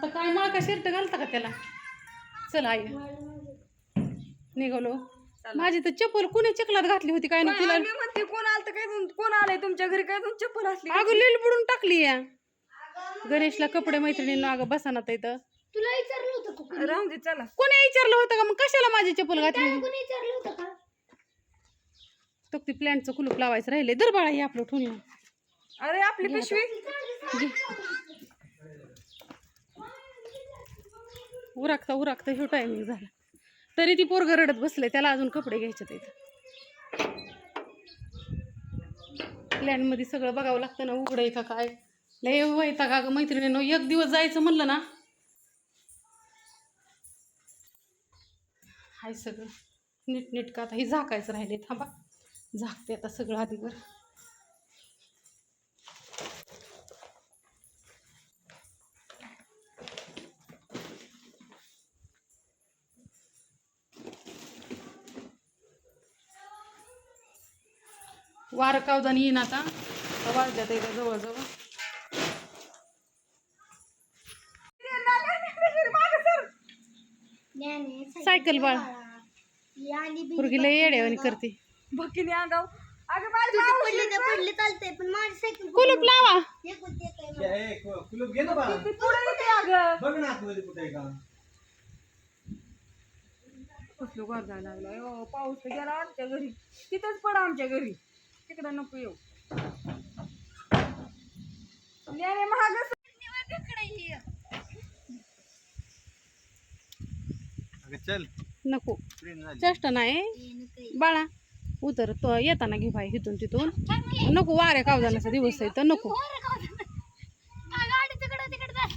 आता काय माळका शर्ट घालता का त्याला? चल आई. निघालो. माझी तर चप्पल कुणी चिखलात घातली होती काय ना तिला? मी म्हणते कोण आलं काय तुम- कोण आलंय तुमच्या घरी? काय तुमची चप्पल असली अगं लिल बुडून टाकली या. गणेशला कपडे मैत्रिणींना अगं बसाना इथं तुला विचारलं होतं का कोणी? राहून दे चला. कोणी विचारलं होतं का मग कशाला माझी चप्पल घातली? कोणी विचारलं होतं का? तो ती प्लॅन्टचं कुलूप लावायचं राहिले दर बाळा हे आपलं ठेवून. अरे आपली पिशवी? उरागता उरागता ह्यो टायमिंग झाला. तरी ती पोरग रडत बसले त्याला अजून कपडे घ्यायचे इथं. लँडमध्ये सगळं बघावं लागतं ना उघडं आहे का काय? लय वैता का मैत्रिणीनं. एक दिवस जायचं म्हणलं ना. हाय सगळं. नीट नीट का आता हे झाकायचं राहिले थांबा. झाकते आता सगळं आधीवर. वारं कावदान येईन आता. वाजल्यात एकदा जवळजवळ. सायकल बाळ. ही आली बी पोरगी लय येड्यावानी करते. भकिनी अंगाव अगं पडली चालतंय पण माझी सायकल कुलूप लावा. कुलूप घे ना बघ ना कुठे का. कसलं गार जायला लागलाय. हो पाऊस गेला आमच्या घरी. तिथंच पडा आमच्या घरी. तिकडं नको येऊ. लेणे महाग चल. नको. ट्रेन झाली. चेष्टा नाही. बाळा उतर. तो येताना घे बाई इथून तिथून. नको वाऱ्या कावदानाचा दिवस आहे तर नको.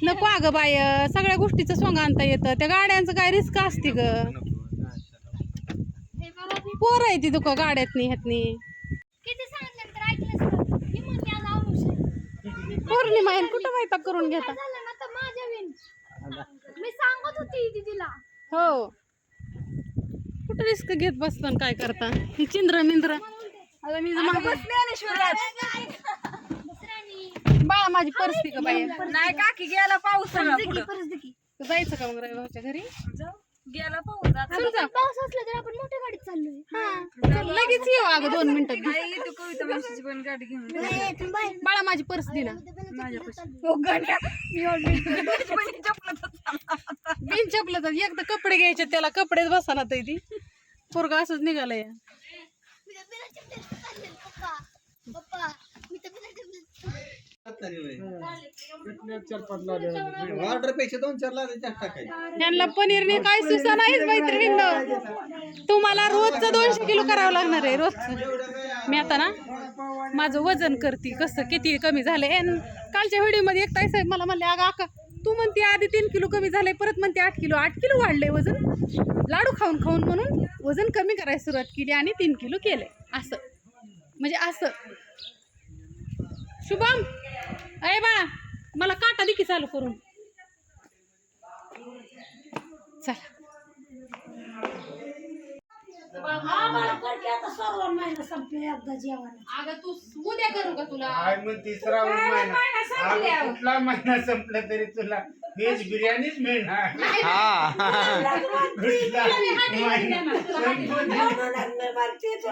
नको अगं बाय सगळ्या गोष्टीचं सोंग आणता येतं. त्या गाड्यांचं काय रिस्क असते ग. पोर आहे ती दुखं गाड्यातनी ह्यातनी किती सांगितलं तर ऐकलंच का? मी म्हणते आज आवरूस आहे. पौर्णिमा आहे कुठं माहिती करून घेता? काय झालं ना तर माझ्या विन. मी सांगत होती दीदीला. हो. कुठं रिस्क घेत बसतं काय करता? ही चिंद्र मिंद्र. आता मी बाळा माझी परिस्थिती का बाई. नाही काकी गेला पाऊस जायचं का मग रविभाऊच्या घरी. गेला पाऊस. आता. चल जा पाऊस असला तर आपण चाललोय. हा. लगेच येऊ अगं दोन मिनिटात आई तू कविता मावशीची पण गाडी घेऊन जा. नाही, तुम्ही बाहेर बाळा माझी परिस्थिती ना. हो. बिन चपलं तर एकदा कपडे घ्यायचे त्याला कपडेच बसाना तर ती. पोरगा असंच निघालंय. पप्पा. ऑर्डरपेक्षा दोन चार लागले जास्त काय त्यांना पनीरने काय सुसा नाहीच मैत्रिणींनो. तुम्हाला रोजचं दोनशे किलो करावं लागणार आहे रोजचं. मी आता ना माझं वजन करते कसं किती कमी झालंय. कालच्या व्हिडिओमध्ये एक ताई साहेब मला म्हणले अगं आका तू म्हणते आधी तीन किलो कमी झालंय परत म्हणते आठ किलो. आठ किलो वाढलंय वजन. लाडू खाऊन खाऊन म्हणून वजन कमी करायला सुरुवात केली आणि तीन किलो केलंय. असं. म्हणजे असं. शुभम अरे बाळा मला काटा लिखी चालू करून. चला. अगं तू उद्या करू का तुला? काय म्हणते श्रावण महिना अगं कुठला महिना संपला तरी तुला? व्हेज बिर्याणीच मिळणार. कुठला महिना.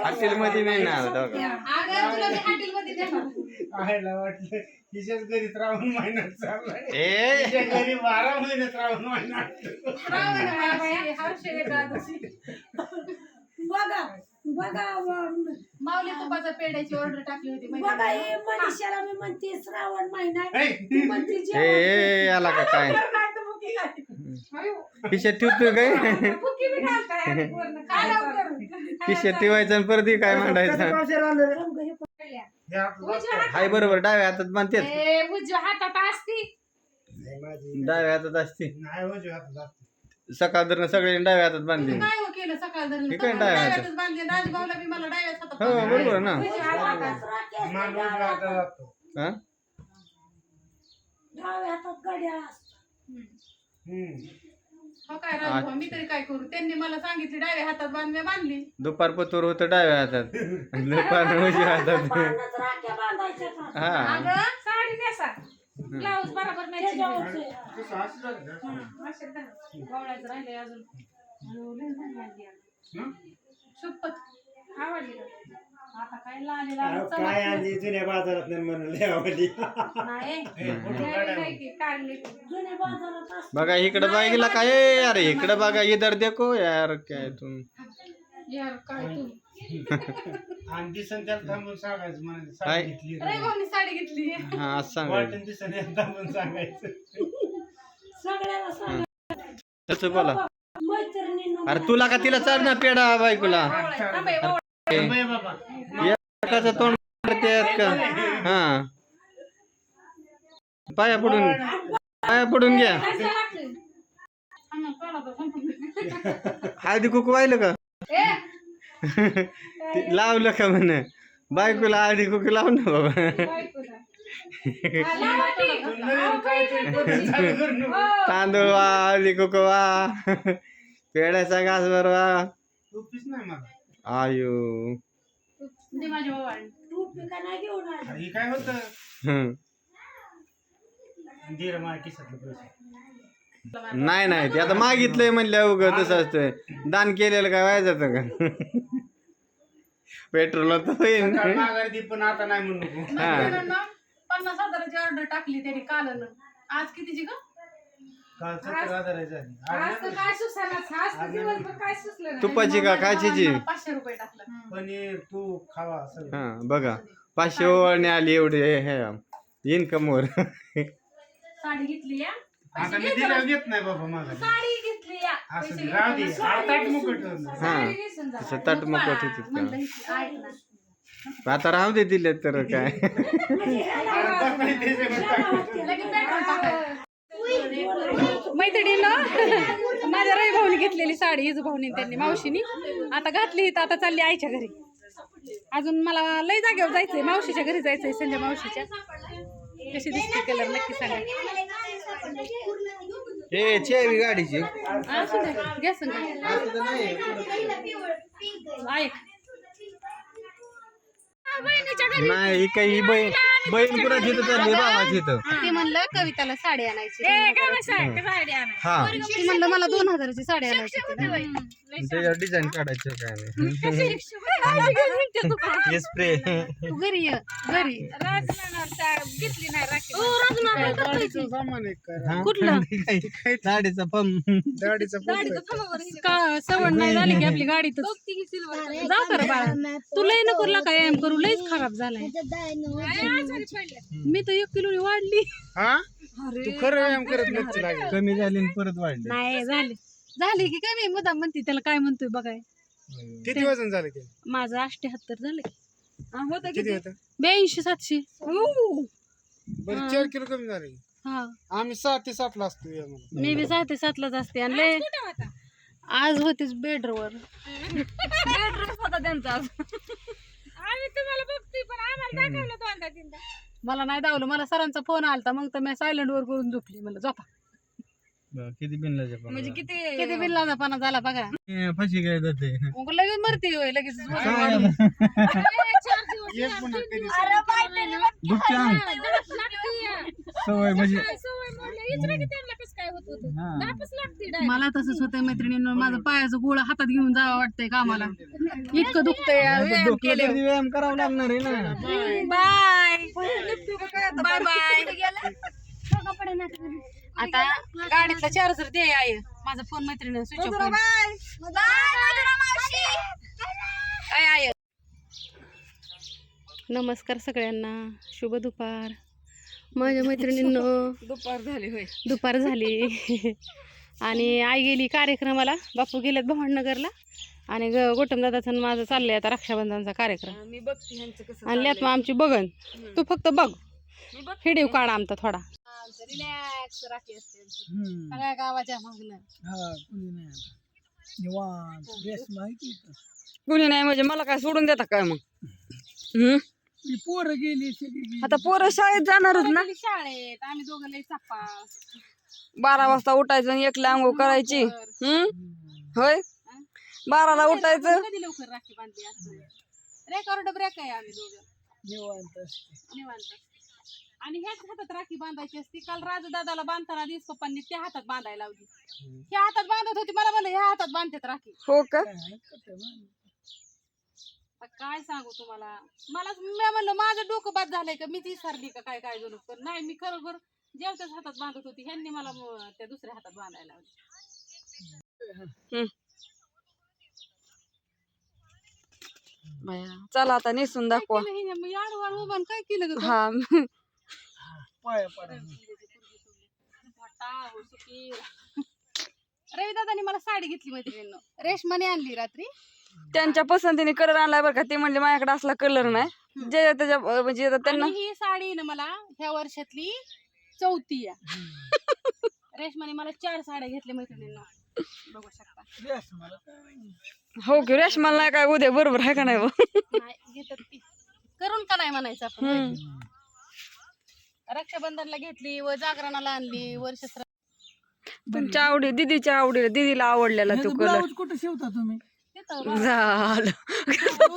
हॉटेल मध्ये मिळणार दोघं अगं तुला मी हॉटेलमध्ये देणार. पाहायला वाटलं तिच्याच घरी श्रावण महिना चाललाय. ए. तिच्या घरी बारा महिने श्रावण महिना. श्रावण. बघा बघा माऊली तुपाच्या पेड्याची ऑर्डर टाकली होती बघा हे मनीषाला मी म्हणते श्रावण महिना ए, ती म्हणते ए जेवण ए आला का काय. खिशात ठेवतोय काय. खिशात ठेवायचं आणि परत हे काय मांडायचं? हे हे हाय बरोबर डाव्या हातात उजव्या हातात असती. डाव्या हातात असते. नाही हो जातो. सकाळ धरणं सगळे डाव्या हातात बांधले. काय हो केलं सकाळ धरून ठीक आहे, डाव्या हातात. बांधले राजभाऊला बी मला डाव्यात हातात हो. बरोबर ना. हा? डाव्या हातात गड्या असतात. हम्म. हो काय राजभाऊ मी तरी काय करू? त्यांनी मला सांगितली डाव्या हातात बांधले बांधली. दुपार पतोर होतं डाव्या हातात. दुपार उजव्या हातात. राख्या बांधायच्या? हा. अगं साडी नेसा. ब्लाऊज बरोबर मॅचिंग? गवळ्याचं राहिले अजून. हं? आवडली का? आता काय लाली अहो, लाली काय आणली जुन्या बाजारात नाही आवडली. बघा इकडे बघितला काय अरे इकडे बघा इधर देखो यार काय तुम. यार काय तू आणि दिसन त्याला थांबून सांगायचं म्हणायचं काय? साडी घेतली रे भाऊनी साडी घेतली. हा असं सांगायचं वाटण दिसन याला थांबून सांगायचं. तसं बोला. अरे तुला का तिला चढ ना पेडा बायकोला? थांबे, बाबा. एकाचं तोंड करतेत का हा. पाया पडून पाया पडून घ्या. थांब, संपून. हळदी कुकू वाहिलं का? लावलं का म्हण? बायकोला हळदी कुकू लाव ना बाबा. तांदूळ वा हळदी कुकू वा. पेड्याचा घास वा टोपीच नाही मला. आयु. हे काय होतं? नाही नाही ते आता मागितलंय म्हणल्या उग तसं असतंय. दान केलेलं काय वाया जातं का पेट्रोल तर होईल. सकाळ माघारी दे पण आता नाही म्हणू नको हा. पन्नास हजाराची ऑर्डर टाकली त्यांनी कालन. आज कितीची ग? काल सत्तर हजाराची झाली आज आज तर काय सुचणार आज तर दिवसभर काय सुचलं नाही. तुपाची का काचीची मला पाचशे रुपये टाकलं. पनीर तूप खावा सगळं. हा बघा. पाचशे ओवाळणे आली एवढे हे इन्कम वर. साडी घेतली या आता मी दिल्या घेत नाही बाबा माझा. साडी घेतली या. असं दे, राहू दे. आता मुकट हा. घेसून जा. तसं ताट मोकट म्हणलं होती हिची ऐक ना. आता राहू दे दिले तर काय? मैत्रिणीनं माझ्या रवी भाऊनी घेतलेली साडी हिजू भाऊनी त्यांनी मावशीनी. आता घातली तर आता चालली आईच्या घरी. अजून मला लय जागेवर जायचंय. मावशीच्या घरी जायचंय संजय मावशीच्या. कशी दिसते कलर नक्की सांगा. हे चेवी गाडीची. असू दे घ्या संग ऐक. नाही ही काही बहीण बहीण कुणाची इथं चालली बाबाची इथं. ते म्हणलं कविताला साडी आणायची. हा. ती म्हणलं मला दोन हजाराची साडी आणायची त्याच्यावर डिझाईन काढायचं काय नाही स्प्रे तू घरी ये घरी घेतली नाही राखी. गाडीचं सामान आहे काय? कुठलं साडीचा पंप गाडीचं का सवड नाही झाली की आपली गाडी तर जाऊ कर बाळा. नको का एम करू लयच खराब झालाय. मी तर एक किलो वाढली. हा? तू खरं व्यायाम करत नसती लागेल. कमी झाली आणि परत वाढली. नाही झाली. झाली की काय मी मुद्दाम म्हणते त्याला काय म्हणतोय बघाय. किती वजन झालं ते? माझं अष्ट्याहत्तर झाले होतं किती होतं? ब्याऐंशी सातशे. बरं चार किलो कमी झाले. हा. आम्ही सहा ते सातला असतो मी बी सहा ते सातलाच असते. आणि लय आज होतीच बेडवर. होता त्यांचा आज. आम्ही तुम्हाला बघतोय पण आम्हाला दाखवलं दोनदा तीनदा मला नाही दावलं मला सरांचा फोन आलता मग तर मी सायलेंट वर करून झोपली. मला झोपा. किती बिनला म्हणजे किती किती झाला बघा. फशी काय जाते? मग लगेच मरते होय लगेच एक पुन्हा कधी दुखते अंग. सवय म्हणजे हा. मला तसंच होतंय मैत्रिणींनो. माझं पायाचं गोळ हातात घेऊन जावं वाटतंय कामाला. इतकं दुखतंय व्यायाम केले तरी व्यायाम करावा लागणार आहे ना. बाय. बाय. बाय आता गाडीतला चार्जर दे आहे माझा फोन मैत्रिणी स्विच ऑफ काय आहे नमस्कार सगळ्यांना. शुभ दुपार. माझ्या मैत्रिणींनो दुपार झाली होय. दुपार झाली. आणि आई गेली कार्यक्रमाला. बापू गेलेत भवाननगरला आणि ग गौतम दादाचं आणि माझं चाललंय आता रक्षाबंधनचा कार्यक्रम. मी बघते ह्यांचं कसं आणल्यात मग आमची बघन. तू फक्त बघ. हिडीव काढा आमचा थोडा. रिलॅक्स राखी असते सगळ्या गावाच्या मागणं कुणी नाही म्हणजे मला काय सोडून देता काय मग? हम्म? पोरं गेली सगळी आता पोरं शाळेत जाणारच ना? गेली शाळेत. आम्ही दोघं लई चापा. बारा वाजता उठायचं आणि एकला आंघोळ करायची. हम्म? होय? बाराला उठायचं. कधी लवकर राखी बांधली असं? रेकॉर्ड ब्रेक आहे आम्ही दोघं. निवांत असते. निवांत आणि ह्याच हातात राखी बांधायची असती. काल राजू दादाला बांधताना दिस पप्पांनी त्या हातात बांधायला लावली. ह्या हातात बांधत होती मला म्हणलं ह्या हातात बांधतात राखी. हो का? काय सांगू तुम्हाला? मला मी म्हणलं माझं डोकं बाद झालंय का? मीच विसरली का? काय काय जणू पण नाही मी खरोखर जेवत्याच हातात बांधत होती. ह्यांनी मला त्या दुसऱ्या हातात बांधायला लावली. बाया चला आता नेसून दाखवा. काय केलं? हा. रवी दादानी मला साडी घेतली मैत्रिणीनं रेशमाने आणली रात्री. त्यांच्या पसंतीने कलर आणलाय बरं का. ते म्हणले माझ्याकडे असला कलर नाही. जे त्याच्या म्हणजे आता त्यांना आणि ही साडी ना मला ह्या वर्षातली चौथी आहे. रेशमाने मला चार साड्या घेतल्या मैत्रिणीनं. बघू शकता. हो की रेशमाला नाही काय उद्या बरोबर आहे का नाही? नाही घेतात ती. करून का नाही म्हणायचं आपण? हम्म. रक्षाबंधनला घेतली व जागरणाला आणली वर्ष तुमच्या आवडी दीदीच्या आवडीला दीदीला आवडलेला तो कलर ब्लाऊज कुठे शिवता तुम्ही? झालं?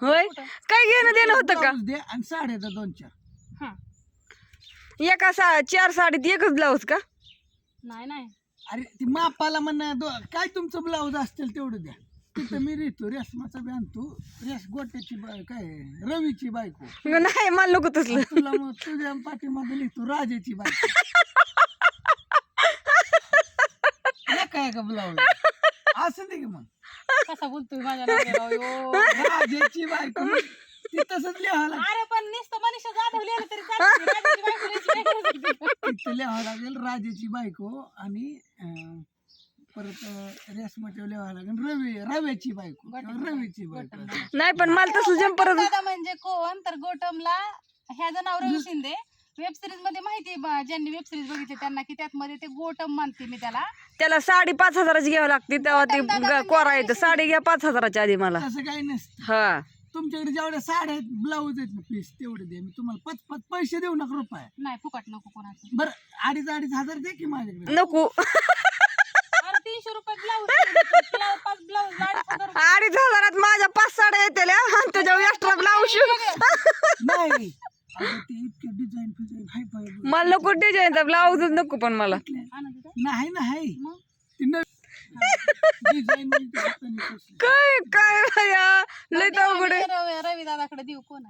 होय? काय घेणं देणं होतं का? आणि साड्या द्या दोन चार. हा. एका सा चार साडीत एकच ब्लाऊज का? नाही नाही. अरे. ती मापाला म्हणा काय तुमचं ब्लाऊज असतील तेवढं द्या. तिथं मी रिहितो रेशमाचा बी आणतो रेस गोट्याची बाय काय रवीची बायको. नाही मला नको तसलं. तुला मग तुझ्या पाठीमागे लिहितो राजाची बायको. काय का ब्लाऊज असं दे की मग? कसा बोलतोय माझ्या नवऱ्याला, अयो. राजाची बायको ती तसंच लिहावं लागेल. अरे पण नुसतं मनीषा जाधव लिहिलं तरी चालतं. राजाची बायको लिहायची काय गरज होती? तिथं लिहावं लागेल राजाची बायको आणि अं, परत रेशमाच्या लिहावं लागेल रवी रव्याची बायको किंवा रवीची बायको. नाही पण मला तसलं जम्पर दादा म्हणजे कोण तर गोटमला ह्याचं नाव रवी शिंदे. वेब सिरीजमध्ये माहिती आहे बा, ज्यांनी वेब सिरीज बघितली त्यांना की त्यात मध्ये ते गोटम मानते मी त्याला. त्याला साडी पाच हजाराची घ्यावी लागते तेव्हा ती ग- कोरा येतं. साडी घ्या पाच हजाराच्या आधी मला. तसं काही नसतं. हा. तुमच्याकडे जेवढ्या साड्या आहेत ब्लाऊज आहेत ना पीस तेवढे दे मी तुम्हाला पाच पाच पैसे देऊ नका रुपये. नाही फुकट नको कोणाचं. बरं अडीच अडीच हजार दे की माझ्याकडे? नको. अरे तीनशे रुपये ब्लाऊज पाच ब्लाऊज अडीच हजार रुपये. अडीच हजारात माझ्या पाच साड्या येतील हा, आणि त्याच्यावर एक्स्ट्रा ब्लाऊज नाही अगं ते इतके डिझाईन फिझाईन हाय फाय मला नको डिझाईनचा ब्लाऊजच नको पण मला. नाही नाही. काय काय भया? लय आहे. रवी दादाकडे देऊ कोण?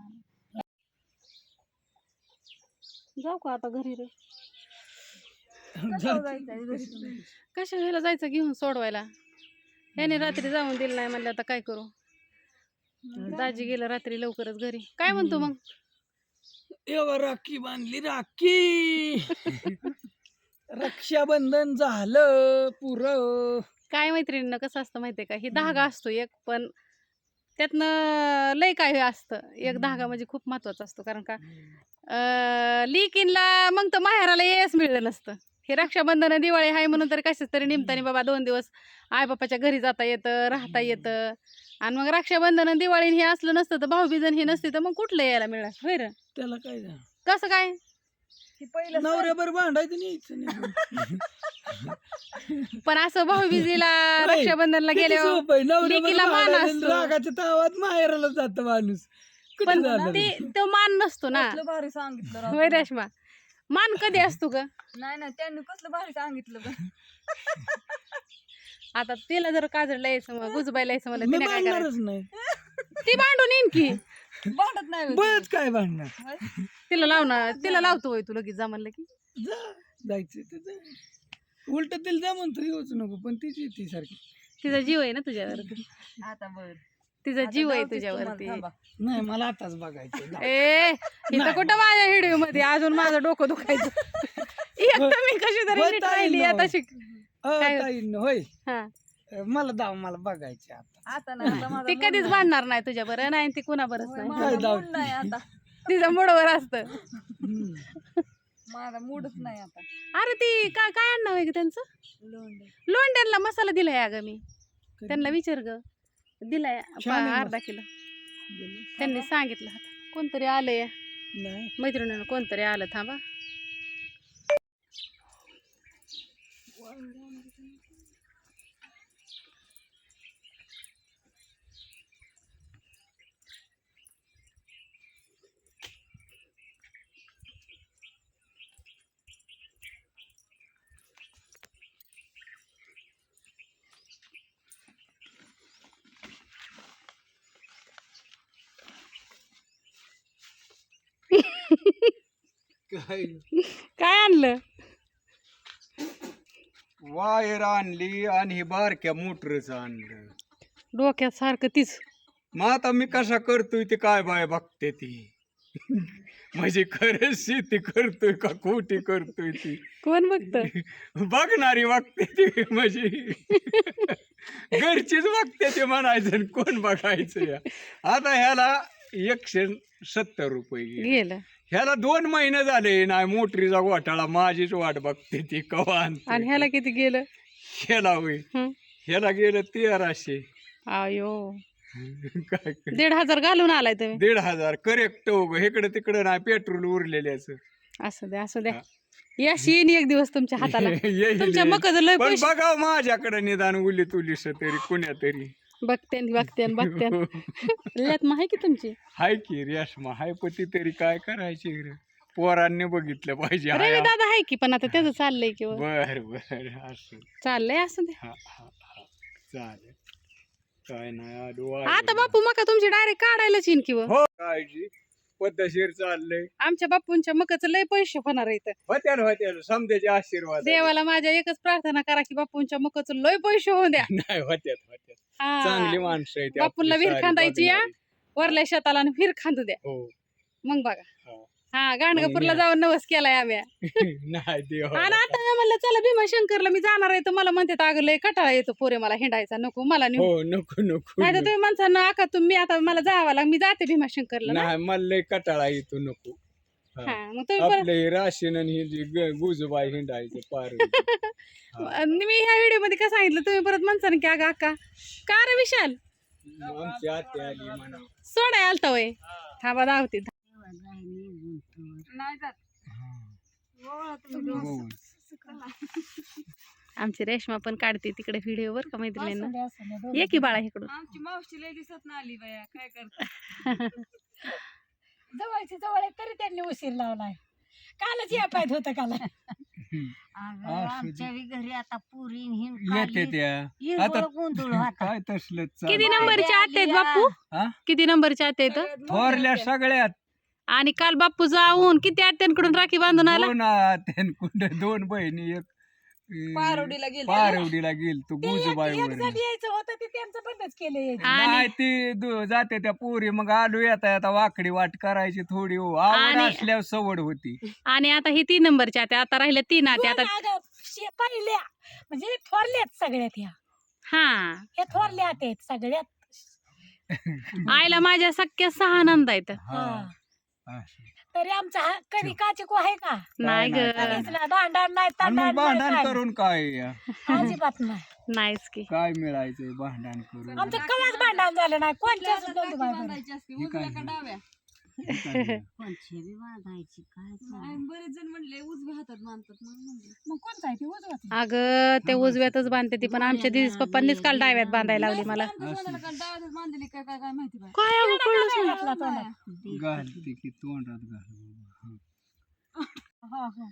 जाऊ का आता घरी रे? कशा घ्यायला जायचं घेऊन सोडवायला? याने रात्री जाऊन दिलं नाही म्हणलं आता काय करू? दाजी गेलं रात्री लवकरच घरी. काय म्हणतो मग? एवढं राखी बांधली राखी. रक्षाबंधन झालं पुरं. काय मैत्रिणीनं कसं असतं माहितीये का? ही धागा असतो एक पण त्यातनं लय काय असतं. एक धागा म्हणजे खूप महत्त्वाचा असतो कारण का लिकिनला मग तर माहेराला येस मिळलं नसतं. हे रक्षाबंधन दिवाळी आहे म्हणून तरी कशाच तरी निमताने बाबा दोन दिवस आई बापाच्या घरी जाता येतं राहता येतं. आणि मग रक्षाबंधन आणि दिवाळी हे असलं नसतं तर भाऊबीजन हे नसते तर मग कुठलं यायला मिळणार होय रे त्याला काय झालं? कसं काय नवऱ्याबर भांडायचं नाही इथं नाही. पण असं भाऊबीजीला नाही. रक्षाबंधनला किती गेल्यावर आहे. नवऱ्याबरोबर लेकीला मान भांडायचं, असतो. रागाच्या तावात माहेराला जात माणूस कुठं पण जाणार? ते तो मान नसतो ना कसलं भारी सांगितलं राव होय तुम्ही. रेश्मा मान कधी असतो ग नाही नाही त्यांनी कसलं भारी सांगितलं बरं. आता तिला जर काजळला यायचं मग गुजबायला यायचं म्हणलं मी तिने काय करायचं? भांडणारच नाही. ती भांडून येईन की. भांडत नाही होय. काय भांडणार? तिला लावणार तिला लावतो होय तू लगेच जा म्हणलं की. जा जायचं तर जा. उलट तिला जा म्हणतो येऊच नको पण तिची येते सारखी. तिचा जीव आहे ना तुझ्यावरती. आता बर तिचा जीव आहे तुझ्यावरती. नाही मला आताच बघायचं जा. ए इथं कुठं माझ्या व्हिडिओमध्ये? अजून माझं डोकं दुखायचं. एक तर मी कशी तरी नीट राहिली. आता शिक अ, काय? ताईंनो, होय. हा. मला दाव मला बघायचे आता. आता नाही आता माझा ती कधीच भांडणार नाही तुझ्या बरं नाही ती कुणा बरंच नाही. काय दाव? मूड नाही आता. तिचं मुडवर असतं. हम्म. माझा मूडच नाही आता. अरे ती काय काय आणणार आहे ग त्यांचं? लोंढे. लोंड्यांना मसाला दिलाय अगं मी. त्यांना विचार ग. दिलाय छान आहे पा- अर्धा किलो. त्यांनी सांगितलं होतं. कोणतरी आलंय. नाही. मैत्रिणीनं कोणतरी आलं थांबा. काय काय आणलं? वायर आणली आणि हे बारक्या मोटरच आणलं. डोक्यात सारखं तीच. मग आता मी कसा करतोय ते काय बाय बघते ती? म्हणजे खरंच शेती करतोय का खोटी करतोय ती? कोण बघत? बघणारी बघते ती म्हणजे. घरचीच बघते ते म्हणायचं आणि कोण बघायचं या? आता ह्याला एकशे सत्तर रुपये गेले. ह्याला दोन महिने झाले नाही मोटरीचा घोटाळा माझीच वाट बघते ती कवा आणते. आणि ह्याला किती गेलं? ह्याला होय. हं. ह्याला गेलं तेराशे. आयो. काय कर- दीड हजार घालून आलाय तुम्ही? दीड हजार करेक्ट हो इकडे तिकडे नाही पेट्रोल उरलेल्याच असं द्या असं द्या. यश येईन एक दिवस तुमच्या हाताला. तुमच्या. मकच लय पण पैसे बघा माझ्याकडे निदान उली तुलीस तरी कुण्या तरी. बघते बघते बघते मग आहे की तुमची? हाय की रेशमा हाय पती तरी काय करायची रे? पोरांनी बघितलं पाहिजे रवी दादा आहे की पण आता त्याचं चाललंय की. बर. बर असं. चाललंय असं हा हा हा. चालेल. काय नाही आहे. आता बापू मका तुमची डायरेक्ट काढायलाच येईन की व. हो काळजी. पद्धतशीर चाललंय आमच्या बापूंच्या मकाचं लय पैसे होणार आहे इथं. होत्याल होत्याल समजायचे आशीर्वाद आहे. देवाला माझ्या एकच प्रार्थना करा की बापूंच्या मकाचं लय पैसे होऊ द्या नाही होत्यात होत्यात चांगली हा माणसं आहेत आपली विहीर सारी खांदायची या बघणारी. वरल्या शेताला आणि फिर खांदू द्या हो मग बघा हा. हा गाणगापूरला जाऊन नवस केलाय आम्ही. नाही. देव. आणि आता मी म्हणलं चला भीमाशंकरला मी जाणार आहे. तर मला म्हणते अगं लय कटाळा येतो पोरे मला हिंडायचा. नको मला नेऊ. हो नको नको नाही तर. तुम्ही माणसांना आका तुम्ही आता मला जावं लाग मी जाते भीमाशंकरला ना. नाही मला लय कटाळा येतो नको. हा. मग तुम्ही परत- आपलं हे राशन आणि हे जे ग- गुजबाई हिंडायचं पार. आणि मी ह्या व्हिडिओमध्ये काय सांगितलं तुम्ही परत म्हणसान की अगं अक्का का रे विशाल? आमची आत्या आली म्हणा. सोडाय आलता वय. थांबा धावते. नाही जात. हो. आमची रेशमा पण काढते तिकडे व्हिडिओ वर का मैत्रिणींना? ये की बाळा इकडून. आमची मावशी लय दिसत ना आली बाया काय करता? जवळची जवळ आहे तरी त्यांनी उशीर लावलाय. कालच या पाहिजे होतं काल. आमच्या बी घरी आता पुरी येते त्या. आता गोंधळ होता. काय तसलं किती नंबरचे आते आहेत बापू? किती नंबरचे आते आहेत? थोरल्या सगळ्यात. आणि काल बापू जाऊन किती आत्यांकडून राखी बांधून आला? दोन दोन बहिणी एक अं, पारवडीला गेली पारवडीला गेल तू गुजबाई एक वर जण यायचं होतं ते त्यांचं बंदच केलं यायचं. नाही ती दु- जाते त्या पोरी मग आलो येता येता वाकडी वाट करायची थोडी. हो आवड आणि- असल्यावर सवड होती. आणि आता ही तीन नंबरच्या आत्या आता राहिल्या तीन आत्या आता अगं, शे- पहिल्या. म्हणजे थोरल्यात सगळ्यात ह्या. हा. हे थोरल्या आहेत सगळ्यात. आईला माझ्या सख्या सहा नंद आहेत. हा. हा. तरी आमचा हा कधी काचिको आहे का? नाही ग. भांडण नाही आणि मग तंडण भांडण नाही करून काय. अजिबात नाही. नाहीच की. काय मिळायचंय भांडण करून? आमचं कवाच भांडण झालं नाही. कोणत्याच नव्हतं भांडण. बांधायची असते हे काय? उजव्या का डाव्या. कोणची बी बांधायची काय नाही, बरेच जण म्हणले उजव्या हातात बांधतात म्हणून म्हणले. मग कोणता आहे ते अगं ते उजव्यातच बांधते ती पण आमच्या दिदीच पप्पांनीच काल डाव्यात बांधायला लावली मला. काय काय काय माहिती बाय काय अगं कळलंच नाही. घातला तोंडात. घालते की. तोंडात घाल हा, हा.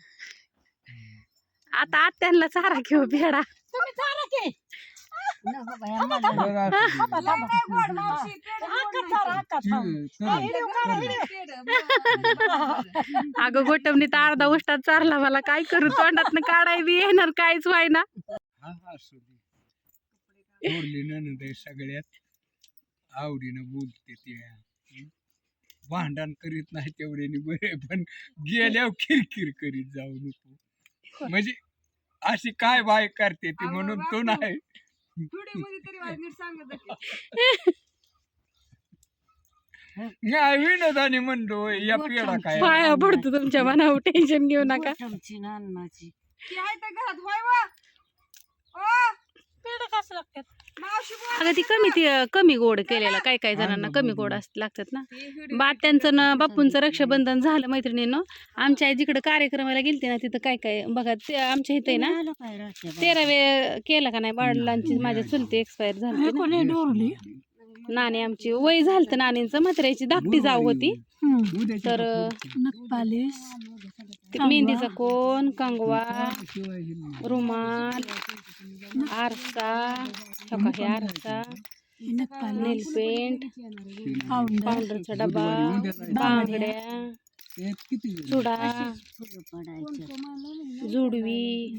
आता आत्यांना चारा घेऊ बेडा तुम्ही की अगं गोटमनी तर अर्धा उष्टात चारला मला. काय करू तोंडात काढाय बी येणार काहीच हा, ननद आहे सगळ्यात. आवडीनं बोलते ते. हं. भांडण करीत नाही तेवढ्याने बरे पण गेल्यावर किरकिर करीत जाऊ नको. म्हणजे अशी काय बाय करते ती म्हणून तो नाही. तरी वाज नीट सांगत म्हणलो या पेडा काय पाया पडतो तुमच्या मनावर टेन्शन घेऊ नका. तुमची नानाची ती आहे त्या घरात होय वा. ओ, पेढं कसं लागतात. मावशी बोल. अगं ती कमी ती कमी गोड केलेला काय काय जणांना कमी गोड असत लागतात ना. बात्यांचं ना बापूंचं रक्षाबंधन झालं मैत्रिणीनं. आमच्या आई जिकडे कार्यक्रमाला गेलते ना तिथं काय काय बघा ते आमच्या इथे ना? तेरावे केला का नाही वडिलांची माझ्या चुलती एक्सपायर झाली कोणी डोरली? नाणी आमची वय झालं नानींचं म्हाताऱ्याची धाकटी जाऊ होती. तर नखपालीस. मेहंदीचा कोण कंगवा रुमाल आरसा हो हे आरसा नेल पेंट पावडरचा डबा बांगड्या चुडा जुडवी.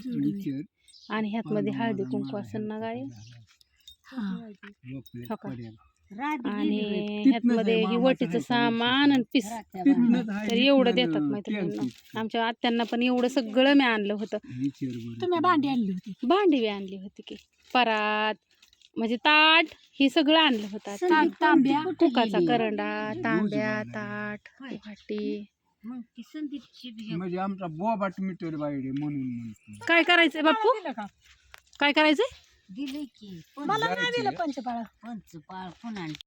आणि ह्यात मध्ये हळदी कुंकू असेल ना गाय आणि तिथनंच ह्यात मध्ये आहे ही वटीचं सामान आणि पिस. तर एवढं देतात मैत्रिणींना. आमच्या आत्यांना पण एवढं सगळं मी आणलं होतं. तुम्ही भांडी आणली होती. भांडी बी आणली होती की. परात म्हणजे ताट हे सगळं आणलं होतं तांब्या फुकाचा करंडा तांब्या ताट वाटी म्हणजे आमचा बोबाट मीटर म्हणून काय करायचंय बापू काय करायचंय? दिले की मला नाही दिलं पंचपाळ. पुन्हा